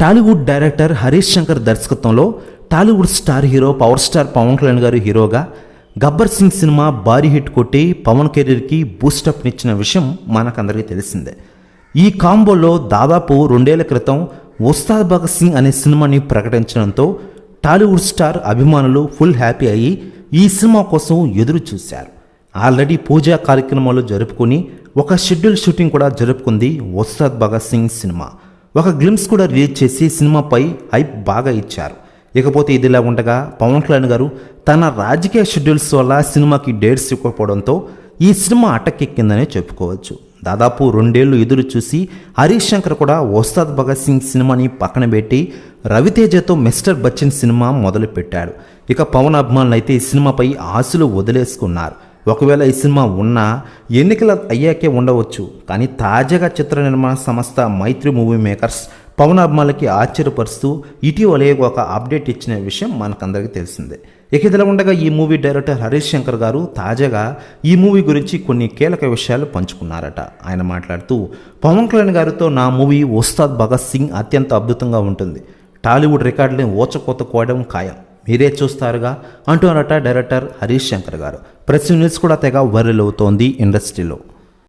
Tollywood director Harish Shankar దర్శకత్వంలో Tollywood star hero power star Pawan Kalyan గారు హీరోగా గబ్బర్ సింగ్ సినిమా భారీ హిట్ కొట్టి పవన్ కెరీర్కి బూస్టప్ నిచ్చిన విషయం మనకందరికీ తెలిసిందే. ఈ కాంబోలో దాదాపు రెండేళ్ళ క్రితం ఉస్తాద్ భగత్ సింగ్ అనే సినిమాని ప్రకటించడంతో టాలీవుడ్ స్టార్ అభిమానులు ఫుల్ హ్యాపీ అయ్యి ఈ సినిమా కోసం ఎదురు చూశారు. ఆల్రెడీ పూజా కార్యక్రమాలు జరుపుకొని ఒక షెడ్యూల్ షూటింగ్ కూడా జరుపుకుంది ఉస్తాద్ భగత్ సింగ్ సినిమా. ఒక గ్లిమ్స్ కూడా రిలీజ్ చేసి సినిమాపై హైప్ బాగా ఇచ్చారు. ఇకపోతే ఇదిలా ఉండగా పవన్ కళ్యాణ్ గారు తన రాజకీయ షెడ్యూల్స్ వల్ల సినిమాకి డేట్స్ ఇవ్వకపోవడంతో ఈ సినిమా అటకెక్కిందనే చెప్పుకోవచ్చు. దాదాపు రెండేళ్ళు ఎదురు చూసి హరీష్ శంకర్ కూడా ఓస్తాద్ భగత్ సింగ్ సినిమాని పక్కన పెట్టి రవితేజతో మిస్టర్ బచ్చన్ సినిమా మొదలుపెట్టాడు. ఇక పవన్ అభిమానులు అయితే ఈ సినిమాపై ఆశలు వదిలేసుకున్నారు. ఒకవేళ ఈ సినిమా ఉన్నా ఎన్నికలు అయ్యాకే ఉండవచ్చు కానీ తాజాగా చిత్ర నిర్మాణ సంస్థ మైత్రి మూవీ మేకర్స్ పవన్ అభిమానులకి ఆశ్చర్యపరుస్తూ ఇటీవలే ఒక అప్డేట్ ఇచ్చిన విషయం మనకందరికీ తెలిసిందే. ఇక ఇదిలా ఉండగా ఈ మూవీ డైరెక్టర్ హరీష్ శంకర్ గారు తాజాగా ఈ మూవీ గురించి కొన్ని కీలక విషయాలు పంచుకున్నారట. ఆయన మాట్లాడుతూ పవన్ కళ్యాణ్ గారితో నా మూవీ ఉస్తాద్ భగత్ సింగ్ అత్యంత అద్భుతంగా ఉంటుంది. టాలీవుడ్ రికార్డులను ఓచకోత కోయడం ఖాయం. మీరే చూస్తారుగా అంటున్నారట director Harish Shankar garu. Press news కూడా తెగ వైరల్ అవుతోంది ఇండస్ట్రీలో.